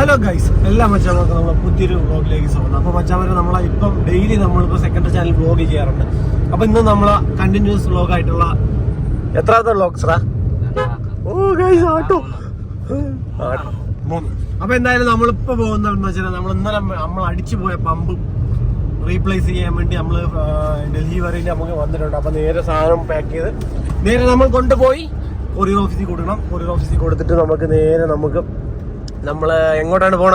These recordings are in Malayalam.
ഹലോ ഗൈസ് എല്ലാ മച്ചാമാർക്കും നമ്മളെ പുതിയൊരു വ്ളോഗിലേക്ക് സ്വാഗതം. അപ്പോൾ മച്ചാമാരെ നമ്മൾ ഇപ്പം ഡെയിലി നമ്മളിപ്പോൾ സെക്കൻഡ് ചാനൽ വ്ളോഗ് ചെയ്യാറുണ്ട്. അപ്പോൾ ഇന്ന് നമ്മൾ കണ്ടിന്യൂസ് വ്ളോഗ് ആയിട്ടുള്ള എത്രാമത്തെ വ്ളോഗ്സ്റാ ഓ ഗൈസ് ആട്ടോ. മൂന്ന്. അപ്പോൾ എന്തായാലും നമ്മളിപ്പോൾ പോകുന്ന വെച്ചാൽ നമ്മൾ ഇന്നലെ നമ്മൾ അടിച്ചു പോയ പമ്പ് റീപ്ലേസ് ചെയ്യാൻ വേണ്ടി നമ്മൾ ഡൽഹി വരെ നമുക്ക് വന്നിട്ടുണ്ട്. അപ്പോൾ നേരെ സാധനം പാക്ക് ചെയ്ത് നേരെ നമ്മൾ കൊണ്ടുപോയി. കൊറിയർ ഓഫീസിൽ കൊടുക്കണം. കൊറിയർ ഓഫീസിൽ കൊടുത്തിട്ട് നമുക്ക് നേരെ നമുക്ക് നമ്മൾ എങ്ങോട്ടാണ് പോണ?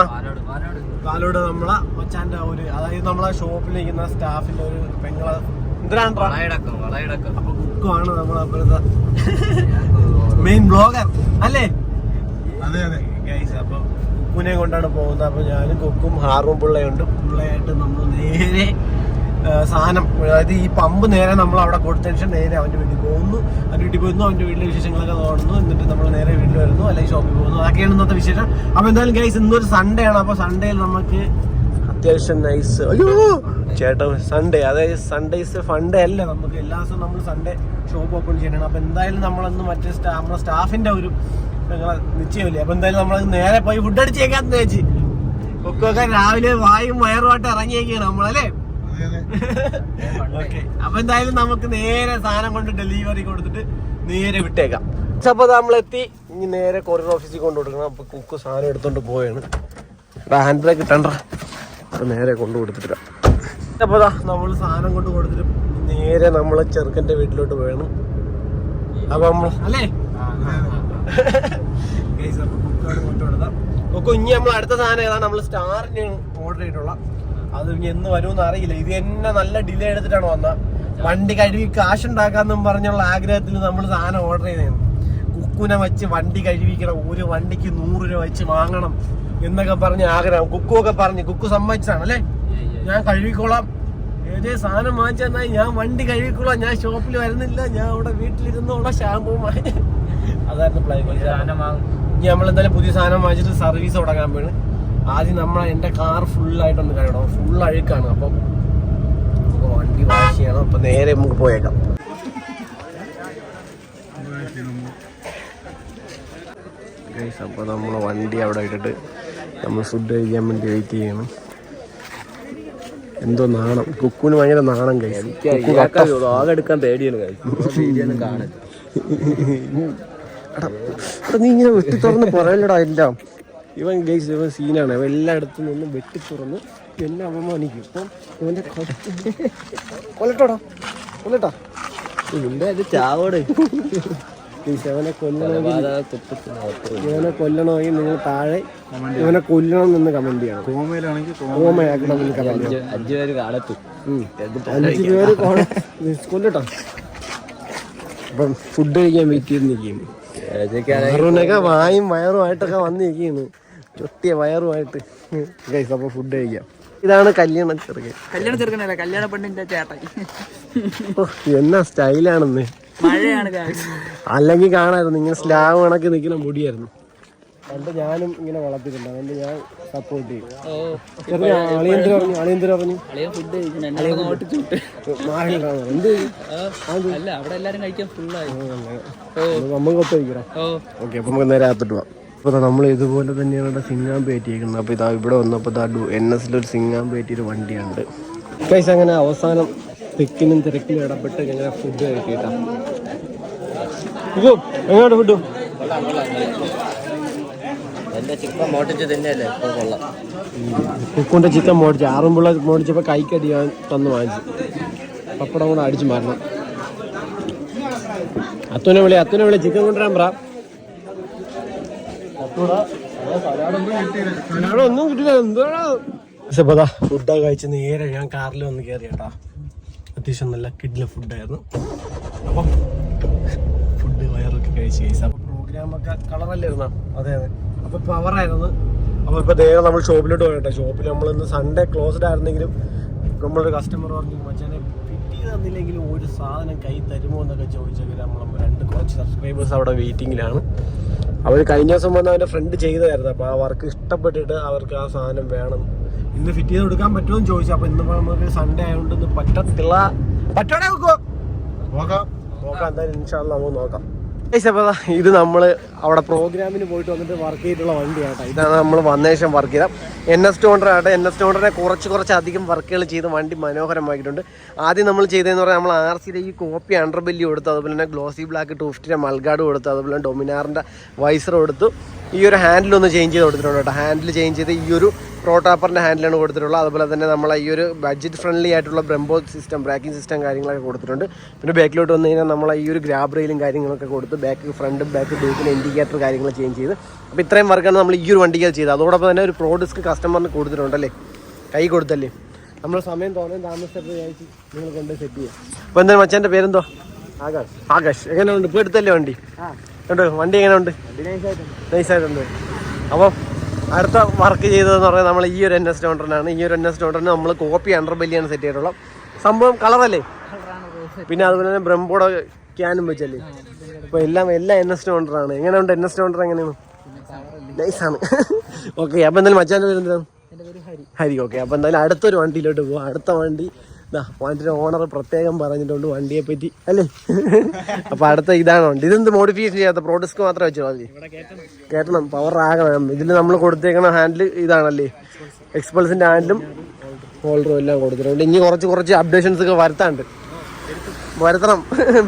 പാലോട് നമ്മളെ മച്ചാന്റെ ഒരു അതായത് നമ്മളെ ഷോപ്പിലിരിക്കുന്ന സ്റ്റാഫിന്റെ ഒരു പെങ്ങളെ എന്തിനാണ് അപ്പൊ കുക്കുമാണ് നമ്മളെ അപ്പോഴത്തെ മെയിൻ ബ്ലോഗർ അല്ലേ? അതെ അതെ. ഗൈസ് അപ്പൊ കുക്കുനെ കൊണ്ടാണ് പോകുന്നത്. അപ്പൊ ഞാനും കൊക്കും ഹാറും പിള്ളയുണ്ട് പിള്ളയായിട്ട് നമ്മൾ നേരെ സാധനം അതായത് ഈ പമ്പ് നേരെ നമ്മൾ അവിടെ കൊടുത്തതിന് നേരെ അവന്റെ വീട്ടിൽ പോകുന്നു. അവന്റെ വീട്ടിൽ പോകുന്നു അവന്റെ വീട്ടിലെ വിശേഷങ്ങളൊക്കെ തോന്നുന്നു എന്നിട്ട് നമ്മൾ നേരെ വീട്ടിൽ വരുന്നു അല്ലെങ്കിൽ ഷോപ്പിൽ പോകുന്നു. അതൊക്കെയാണ് ഇന്നത്തെ വിശേഷം. അപ്പോൾ എന്തായാലും ഗൈസ് ഇന്നൊരു സൺഡേ ആണ്. അപ്പോൾ സൺഡേയിൽ നമുക്ക് അത്യാവശ്യം നൈസ് അയ്യോ! ചേട്ടൻ സൺഡേ അതായത് സൺഡേസ് ഫണ്ടേ അല്ല? നമുക്ക് എല്ലാ ദിവസവും നമ്മൾ സൺഡേ ഷോപ്പ് ഓപ്പൺ ചെയ്യണം. അപ്പോൾ എന്തായാലും നമ്മളന്ന് മറ്റേ സ്റ്റാ നമ്മളെ സ്റ്റാഫിന്റെ ഒരു നിശ്ചയമില്ലേ? അപ്പോൾ എന്തായാലും നമ്മൾ നേരെ പോയി ഫുഡ് അടിച്ചേക്കാത്ത ചേച്ചി ഒക്കെ രാവിലെ വായും വയറുമായിട്ട് ഇറങ്ങിയേക്കാണ് നമ്മളല്ലേ? അപ്പൊ എന്തായാലും നമുക്ക് നേരെ സാധനം കൊണ്ട് ഡെലിവറി കൊടുത്തിട്ട് നേരെ വിട്ടേക്കാം. അപ്പൊ നമ്മളെത്തി. ഇനി നേരെ കൊറിയർ ഓഫീസിൽ കൊണ്ടു കൊടുക്കണം അപ്പൊ കുക്ക് സാധനം എടുത്തോണ്ട് പോവാണ്. ഹാൻഡ് ബ്രേക്ക് ഇട്ടണ്ട. അപ്പൊ നേരെ കൊണ്ടു കൊടുത്തിട്ട്. അപ്പൊ നമ്മൾ സാധനം കൊണ്ട് കൊടുത്തിട്ട് നേരെ നമ്മളെ ചെറുക്കന്റെ വീട്ടിലോട്ട് പോയാണ് അപ്പൊ നമ്മൾ അല്ലേ? കൊക്കു ഇനി നമ്മൾ അടുത്ത സാധനം ഏതാണ് നമ്മൾ സ്റ്റാറിന് ഓർഡർ ചെയ്തിട്ടുള്ള അത് ഇനി എന്ന് വരുമെന്ന് അറിയില്ല. ഇത് എന്നെ നല്ല ഡിലേ എടുത്തിട്ടാണ് വന്നത്. വണ്ടി കഴുകി കാശ് ഉണ്ടാക്കാന്നും പറഞ്ഞുള്ള ആഗ്രഹത്തിൽ നമ്മൾ സാധനം ഓർഡർ ചെയ്തിരുന്നു കുക്കുനെ വെച്ച് വണ്ടി കഴുകിക്കണം ഒരു വണ്ടിക്ക് നൂറ് രൂപ വെച്ച് വാങ്ങണം എന്നൊക്കെ പറഞ്ഞ് ആഗ്രഹം. കുക്കു ഒക്കെ പറഞ്ഞു കുക്കു സമ്മതിച്ചാണ് അല്ലേ? ഞാൻ കഴുകിക്കോളാം. ഏതേ സാധനം വാങ്ങിച്ചാൽ ഞാൻ വണ്ടി കഴുകിക്കോളാം. ഞാൻ ഷോപ്പിൽ വരുന്നില്ല. ഞാൻ അവിടെ വീട്ടിലിരുന്നോളാം. ഷാമ്പൂ വാങ്ങി. അതായിരുന്നു പ്ലാൻ ഇനി നമ്മൾ എന്തായാലും പുതിയ സാധനം വാങ്ങിച്ചിട്ട് സർവീസ് തുടങ്ങാൻ പോണ് ആദ്യം നമ്മൾ എന്റെ കാർ ഫുള്ളായിട്ടൊന്ന് കഴിയണം ഫുൾ അഴുക്കാണ്. അപ്പം നമുക്ക് വണ്ടി വാഷ് ചെയ്യണം. അപ്പം നേരെ നമുക്ക് പോയേക്കാം. അപ്പൊ അപ്പോൾ നമ്മൾ വണ്ടി അവിടെ ഇട്ടിട്ട് നമ്മൾ ഫുഡ് കഴിക്കാൻ വേണ്ടി വെയിറ്റ് ചെയ്യണം. എന്തോ നാണം. കുക്കുന് ഭയങ്കര നാണം കഴിക്കാൻ പേടിയാണ് നീ ഇങ്ങനെ വെട്ടി തുറന്ന് പറയലടാ എല്ലാം. ഇവൻ ഗൈസ് ഇവൻ സീനാണ് ഇവൻ എല്ലായിടത്തു നിന്നും വെട്ടി തുറന്ന് എന്നെ അപമാനിക്കും. ഇപ്പം ഇവന്റെ ക- കൊല്ലട്ടോടാ? കൊല്ലട്ടാ? നിന്റെ അത് ചാവോട്. ഇവനെ കൊല്ലണമെങ്കിൽ ഇവനെ കൊല്ലണമെങ്കിൽ നിങ്ങൾ താഴെ ഇവനെ കൊല്ലണം എന്ന് കമന്റ് ചെയ്യണം. കോമയാക്കണം എന്ന് കമന്റ് ചെയ്യണം. അഞ്ചു പേര് അഞ്ച് കൊല്ലട്ടോ. അപ്പം ഫുഡ് കഴിക്കാൻ വെയിറ്റ് ചെയ്ത് നിൽക്കുന്നു വയറുനൊക്കെ വായും വയറുമായിട്ടൊക്കെ വന്നിരിക്കുന്നു ചൊട്ടിയ വയറുമായിട്ട്. ഗൈസ് അപ്പൊ ഫുഡ് കഴിക്കാം. ഇതാണ് കല്യാണ ചെറുക്കൻ. കല്യാണ ചെറുക്കനല്ല കല്യാണ പെണ്ണിന്റെ ചേട്ടൻ. ഓ, എന്നാ സ്റ്റൈലാണെന്ന്. മഴയാണ്. അല്ലെങ്കിൽ കാണായിരുന്നു ഇങ്ങനെ സ്ലാവ് കണക്ക് നിൽക്കുന്ന മുടിയായിരുന്നു. പണ്ട് ഞാനും ഇങ്ങനെ വളർത്തിട്ടുണ്ട് അതുകൊണ്ട് ഞാൻ സപ്പോർട്ട് ചെയ്യും. അളിയന്തിര പറഞ്ഞു. അളിയന്തിര നമുക്ക് ഒത്തു കഴിക്കണം ഓ. ഓക്കെ അപ്പൊ നമുക്ക് നേരെ ആത്തിട്ട് പോവാം. അപ്പോൾ നമ്മൾ ഇതുപോലെ തന്നെയാണ് ഇവിടെ സിംഗാൻ പേറ്റിയിരിക്കുന്നത് അപ്പോൾ ഇതാ ഇവിടെ വന്നപ്പോൾ ഇതാ എൻ എസിലൊരു സിംഗാൻ പേറ്റിയൊരു വണ്ടിയുണ്ട്. പൈസ അങ്ങനെ അവസാനം തിക്കിനും തിരക്കിനും ഇടപെട്ട് ഞങ്ങൾ ഫുഡ് കഴിക്കിട്ടാ. എങ്ങോട്ട് ഫുഡ് കുക്കുന്റെ ചിക്കൻ മോടിച്ച് ആറുമ്പിള്ള മോടിച്ചപ്പോൾ കൈക്കടി ഞാൻ തന്നു വാങ്ങിച്ചു. പപ്പടം കൂടെ അടിച്ചു മാറണം അത്തുനെ വിളി അത്തുനെ വിളി ചിക്കൻ കൊണ്ടുവരാൻ പറ. ഒന്നും കിട്ടില്ല എന്താണ് ഫുഡൊക്കെ കഴിച്ച് നേരെ ഞാൻ കാറിൽ വന്ന് കയറി കേട്ടാ അത്യാവശ്യം നല്ല കിഡിലെ ഫുഡായിരുന്നു അപ്പം ഫുഡ് വയറൊക്കെ കഴിച്ച് കഴിച്ച. അപ്പൊ പ്രോഗ്രാമൊക്കെ കളറല്ലായിരുന്നോ അതെ അതെ. അപ്പൊ പവറായിരുന്നു അപ്പൊ ഇപ്പൊ നേരെ നമ്മൾ ഷോപ്പിലോട്ട് പോകട്ടെ ഷോപ്പിൽ നമ്മൾ ഇന്ന് സൺഡേ ക്ലോസ്ഡ് ആയിരുന്നെങ്കിലും നമ്മളൊരു കസ്റ്റമർ പറഞ്ഞു മച്ചാനെ ഫിറ്റ് ചെയ്ത് തന്നില്ലെങ്കിലും ഒരു സാധനം കൈ തരുമോ? എന്നൊക്കെ ചോദിച്ചെങ്കിൽ നമ്മൾ രണ്ട് കുറച്ച് സബ്സ്ക്രൈബേഴ്സ് അവിടെ വെയിറ്റിംഗിലാണ് അവർ കഴിഞ്ഞ ദിവസം വന്ന് അവന്റെ ഫ്രണ്ട് ചെയ്തതായിരുന്നു. അപ്പോൾ ആ വർക്ക് ഇഷ്ടപ്പെട്ടിട്ട് അവർക്ക് ആ സാധനം വേണം. ഇന്ന് ഫിറ്റ് ചെയ്ത് കൊടുക്കാൻ പറ്റുമോ എന്ന് ചോദിച്ചു. അപ്പോൾ ഇന്നിപ്പോൾ നമുക്ക് സൺഡേ ആയതുകൊണ്ട് ഇന്ന് പറ്റത്തില്ല. പറ്റണേ നോക്കാം. നോക്കാം. എന്തായാലും ഇൻഷാല്ല നമുക്ക് നോക്കാം. അപ്പോൾ ഇത് നമ്മൾ അവിടെ പ്രോഗ്രാമിന് പോയിട്ട് വന്നിട്ട് വർക്ക് ചെയ്തിട്ടുള്ള വണ്ടിയാട്ടോ ഇതാണ് നമ്മൾ വന്ന ശേഷം വർക്ക് ചെയ്ത. എൻ എസ് ടോണ്ടർ ആട്ടെ എൻ എസ് ടോണ്ടറിനെ കുറച്ച് കുറച്ച് അധികം വർക്കുകൾ ചെയ്ത് വണ്ടി മനോഹരമാക്കിയിട്ടുണ്ട്. ആദ്യം നമ്മൾ ചെയ്തതെന്ന് പറഞ്ഞാൽ നമ്മൾ ആർ സിയുടെ ഈ കോപ്പി അണ്ടർ ബെല്ലി കൊടുത്തു അതുപോലെ തന്നെ ഗ്ലോസി ബ്ലാക്ക് ടൂ ഫിഫ്റ്റിന്റെ കൊടുത്തു അതുപോലെ തന്നെ ഡൊമിനാറിന്റെ വൈസർ കൊടുത്തു. ഈ ഒരു ഹാൻഡിൽ ഒന്ന് ചേഞ്ച് ചെയ്ത് കൊടുത്തിട്ടുണ്ട് കേട്ടോ. ഹാൻഡിൽ ചേഞ്ച് ചെയ്ത് ഈ ഒരു പ്രോട്ടാപ്പറിന്റെ ഹാൻഡിലാണ് കൊടുത്തിട്ടുള്ളത്. അതുപോലെ തന്നെ നമ്മൾ ഈ ഒരു ബഡ്ജറ്റ് ഫ്രണ്ട്ലി ആയിട്ടുള്ള ബ്രംബോ സിസ്റ്റം ബ്രേക്കിംഗ് സിസ്റ്റം കാര്യങ്ങളൊക്കെ കൊടുത്തിട്ടുണ്ട്. പിന്നെ ബാക്കിലോട്ട് വന്നു കഴിഞ്ഞാൽ നമ്മൾ ഈ ഒരു ഗ്രാബ് റെയിലും കാര്യങ്ങളൊക്കെ കൊടുത്ത് ബാക്ക് ഫ്രണ്ട് ബാക്ക് ബേക്കിന് ഇൻഡിക്കേറ്റർ കാര്യങ്ങൾ ചേഞ്ച് ചെയ്ത്. അപ്പോൾ ഇത്രയും വർക്കാണ് നമ്മൾ ഈ ഒരു വണ്ടിക്ക് ചെയ്തത്. അതോടൊപ്പം തന്നെ ഒരു പ്രോ ഡിസ്ക് കസ്റ്റമറിന് കൊടുത്തിട്ടുണ്ടല്ലേ? കൈ കൊടുത്തല്ലേ? നമ്മൾ സമയം തോന്നാൻ താമസിച്ചപ്പോൾ വിചാരിച്ച് നിങ്ങൾ കൊണ്ട് സെറ്റ് ചെയ്യാം. അപ്പോൾ എന്തായാലും മച്ചാന്റെ പേരെന്തോ ആകാശ്. ആകാശ്. എങ്ങനെയുണ്ട്? ഇപ്പോൾ എടുത്തല്ലേ വണ്ടി? ഉണ്ട് വണ്ടി എങ്ങനെയുണ്ട്? നൈസായിട്ടുണ്ട് അപ്പം അടുത്ത വർക്ക് ചെയ്തതെന്ന് പറഞ്ഞാൽ നമ്മൾ ഈ ഒരു എൻ എസ് ഡോണ്ടറിനാണ് ഈ ഒരു എൻ എസ് ഡോണ്ടറിന് നമ്മൾ കോപ്പി അണ്ടർ ബെല്ലിയാണ് സെറ്റ് ചെയ്തിട്ടുള്ളത്. സംഭവം കളറല്ലേ പിന്നെ അതുപോലെ തന്നെ ബ്രംബോടെ ക്യാനും വെച്ചല്ലേ? അപ്പോൾ എല്ലാം എല്ലാം എൻ എസ് ഡോണ്ടറാണ് എങ്ങനെയുണ്ട് എൻ എസ് ഡോണ്ടർ എങ്ങനെയാണ്? നൈസാണ് ഓക്കെ അപ്പോൾ എന്തായാലും മച്ചാന്റെ പേര് എന്താണ് ഹരി ഓക്കെ അപ്പോൾ എന്തായാലും അടുത്തൊരു വണ്ടിയിലോട്ട് പോവാം. അടുത്ത വണ്ടി വണ്ടിയുടെ ഓണർ പ്രത്യേകം പറഞ്ഞിട്ടുണ്ട് വണ്ടിയെ പറ്റി അല്ലേ? അപ്പൊ അടുത്ത ഇതാണ്? വണ്ടി ഇതെന്ത് മോഡിഫിക്കേഷൻ ചെയ്യാത്ത പ്രോഡക്റ്റ് മാത്രമേ വെച്ചോ മതി കേട്ടണം പവർ ആകണം. ഇതിൽ നമ്മൾ കൊടുത്തേക്കണ ഹാൻഡിൽ ഇതാണല്ലേ? എക്സ്പൾസിന്റെ ഹാൻഡിലും ഹോൾഡറും എല്ലാം കൊടുത്തിട്ടുണ്ട്. ഇനി കുറച്ച് കുറച്ച് അപ്ഡേഷൻസ് ഒക്കെ വരുത്താണ്ട് വരുത്തണം.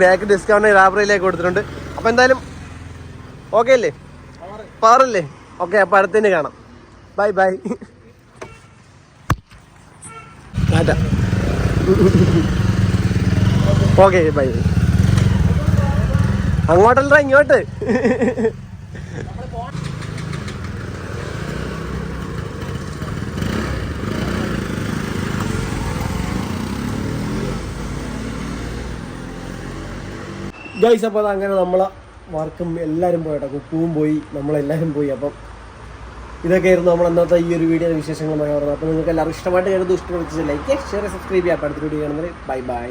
ബാക്ക് ഡിസ്കൗണ്ട് ലാബ്രയിലേക്ക് കൊടുത്തിട്ടുണ്ട്. അപ്പൊ എന്തായാലും ഓക്കെ അല്ലേ? പവർ അല്ലേ? ഓക്കെ അപ്പൊ അടുത്തന്നെ കാണാം. Bye bye tata okay bye അങ്ങോട്ടല്ല ഇങ്ങോട്ട്. ഗൈസ് അപ്പോൾ അങ്ങനെ നമ്മളെ വർക്കും എല്ലാവരും പോയിട്ടോ കുക്കുവും പോയി നമ്മളെല്ലാവരും പോയി. അപ്പം ഇതൊക്കെയായിരുന്നു നമ്മൾ അന്നത്തെ ഈ ഒരു വീഡിയോ വിശേഷങ്ങളുമായി പറഞ്ഞത് അപ്പോൾ നിങ്ങൾക്ക് എല്ലാവർക്കും ഇഷ്ടമായിട്ട് കരുതും ഇഷ്ടപ്പെടുത്തി ലൈക്ക് ഷെയർ സബ്സ്ക്രൈബ് ചെയ്യാം. അടുത്ത വീഡിയോ കാണുന്നത് ബൈ ബൈ